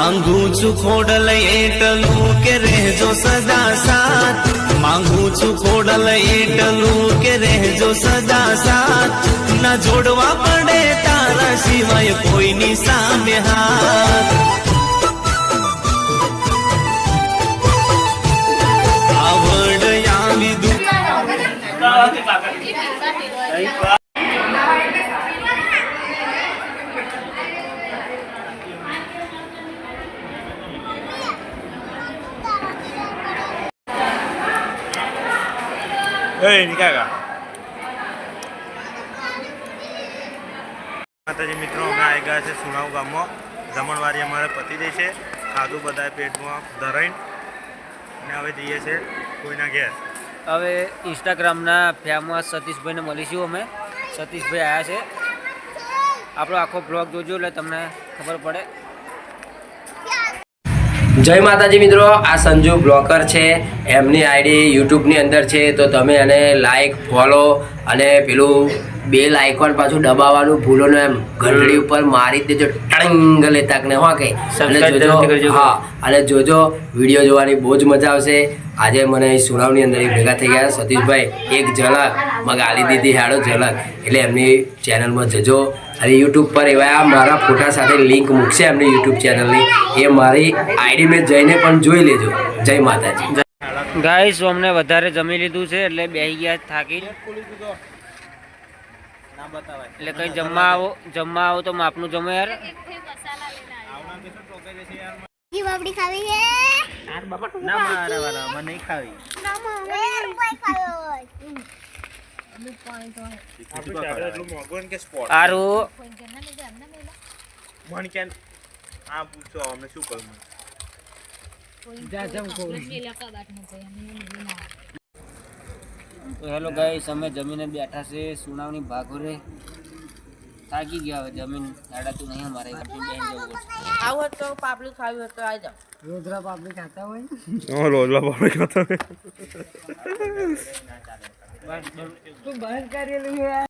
માંગુ છું ખોડલ એટલું કે રહેજો સદા સાથ માંગુ છું ખોડલ એટલું કે રહેજો સદા સાથ ના જોડવા પડે તારા સિવાય કોઈની સામે હાથ આવડ આવી દુ એ નીકળ્યા માતાજી મિત્રો અમે આવી ગયા છે સુનાવ ગામમાં. જમણવારી અમારે પતી ગઈ છે ખાધું બધા પેટમાં ધરાઈને અને હવે જઈએ છે કોઈના ઘેર. હવે ઇન્સ્ટાગ્રામના ફેમસ સતીશભાઈને મળીશું અમે. સતીશભાઈ આવ્યા છે. આપણો આખો બ્લોગ જોજો એટલે તમને ખબર પડે. જય માતાજી મિત્રો, આ સંજુ બ્લોકર છે. એમની આઈડી યુટ્યુબની અંદર છે. તો તમે એને લાઈક ફોલો અને પેલું બેલ આઇકોન પાછું દબાવવાનું ભૂલો ને એમ ઘંટડી ઉપર મારી દેજો ટણંગ લેતા ને હા કે. અને જોજો હા અને જોજો વીડિયો જોવાની બહુ જ મજા આવશે. આજે મને સુનાવની અંદર ભેગા થઈ ગયા સતીશભાઈ એક ઝલક. મગ આલી દીધી હેડો ઝલક. એટલે એમની ચેનલમાં જજો. અને યુટ્યુબ પર એવા મારા ફોટા સાથે લિંક મૂકશે એમની યુટ્યુબ ચેનલની. એ મારી આઈડી મેં જઈને પણ જોઈ લેજો. જય માતાજી. ગાઈસ અમને વધારે જમી લીધું છે એટલે બે ગયા થાકી. એટલે કઈ જમવા આવો જમવા આવો તો માપનું જમો યાર. ઈ બાબડી ખાવી છે ના મારા વાલા મને નહીં ખાવી. કોઈ ખાયો આરું કે આ પૂછો અમે શું કહ્યું હેલો ગાઈસ અમે જમીને બેઠા છે સુનાવણી ભાગોરે. થાકી ગયા હવે જમીન દાડાતું નહીં અમારે. ઘરથી બેસી જવું આવું તો પાપડી ખાવી હોય તો આવી હોય? ઓ રોજલા પાપડી ખાતો બસ